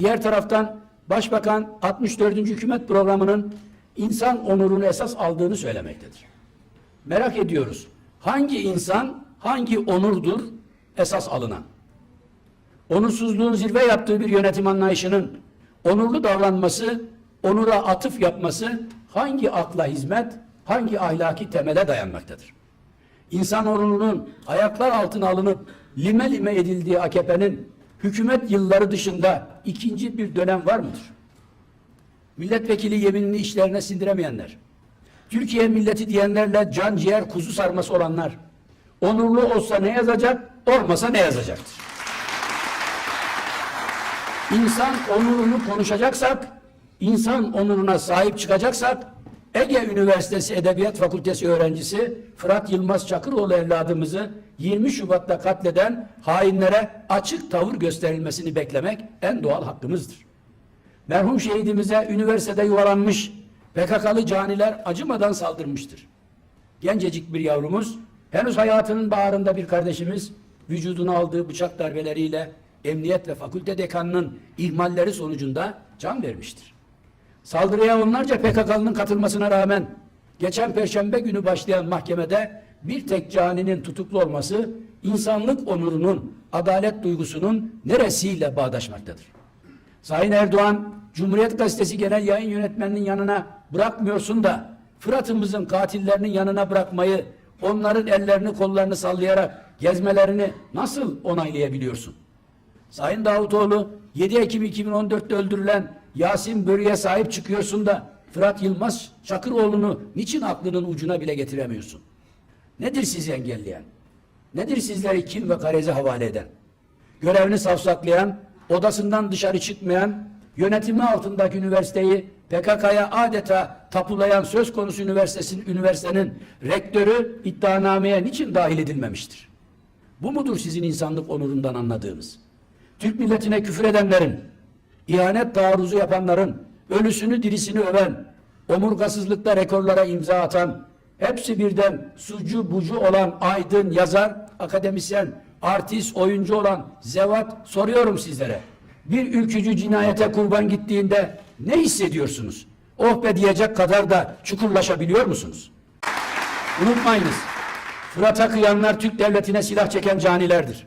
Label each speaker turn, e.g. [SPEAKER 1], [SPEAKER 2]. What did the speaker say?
[SPEAKER 1] Diğer taraftan Başbakan 64. Hükümet Programı'nın insan onurunu esas aldığını söylemektedir. Merak ediyoruz. Hangi insan, hangi onurdur esas alınan? Onursuzluğun zirve yaptığı bir yönetim anlayışının onurlu davranması, onura atıf yapması hangi akla hizmet, hangi ahlaki temele dayanmaktadır? İnsan onurunun ayaklar altına alınıp lime lime edildiği AKP'nin hükümet yılları dışında ikinci bir dönem var mıdır? Milletvekili yeminini işlerine sindiremeyenler, Türkiye milleti diyenlerle can ciğer kuzu sarması olanlar, onurlu olsa ne yazacak, olmasa ne yazacaktır? İnsan onurunu konuşacaksak, insan onuruna sahip çıkacaksak, Ege Üniversitesi Edebiyat Fakültesi öğrencisi Fırat Yılmaz Çakıroğlu evladımızı 20 Şubat'ta katleden hainlere açık tavır gösterilmesini beklemek en doğal hakkımızdır. Merhum şehidimize üniversitede yuvalanmış PKK'lı caniler acımadan saldırmıştır. Gencecik bir yavrumuz, henüz hayatının bağrında bir kardeşimiz, vücuduna aldığı bıçak darbeleriyle emniyet ve fakülte dekanının ihmalleri sonucunda can vermiştir. Saldırıya onlarca PKK'lının katılmasına rağmen geçen perşembe günü başlayan mahkemede bir tek caninin tutuklu olması insanlık onurunun, adalet duygusunun neresiyle bağdaşmaktadır? Sayın Erdoğan, Cumhuriyet Gazetesi Genel Yayın Yönetmeninin yanına bırakmıyorsun da Fırat'ımızın katillerinin yanına bırakmayı, onların ellerini kollarını sallayarak gezmelerini nasıl onaylayabiliyorsun? Sayın Davutoğlu 7 Ekim 2014'te öldürülen Yasin Börü'ye sahip çıkıyorsun da Fırat Yılmaz Çakıroğlu'nu niçin aklının ucuna bile getiremiyorsun? Nedir sizi engelleyen? Nedir sizleri kim ve kareze havale eden? Görevini savsaklayan, odasından dışarı çıkmayan, yönetimi altındaki üniversiteyi PKK'ya adeta tapulayan söz konusu üniversitesin, üniversitenin rektörü iddianameye niçin dahil edilmemiştir? Bu mudur sizin insanlık onurundan anladığınız? Türk milletine küfür edenlerin, ihanet taarruzu yapanların, ölüsünü dirisini öven, omurgasızlıkta rekorlara imza atan, hepsi birden sucu bucu olan aydın, yazar, akademisyen, artist, oyuncu olan Zevat soruyorum sizlere. Bir ülkücü cinayete kurban gittiğinde ne hissediyorsunuz? Oh be diyecek kadar da çukurlaşabiliyor musunuz? Unutmayınız. Fırat'a kıyanlar Türk devletine silah çeken canilerdir.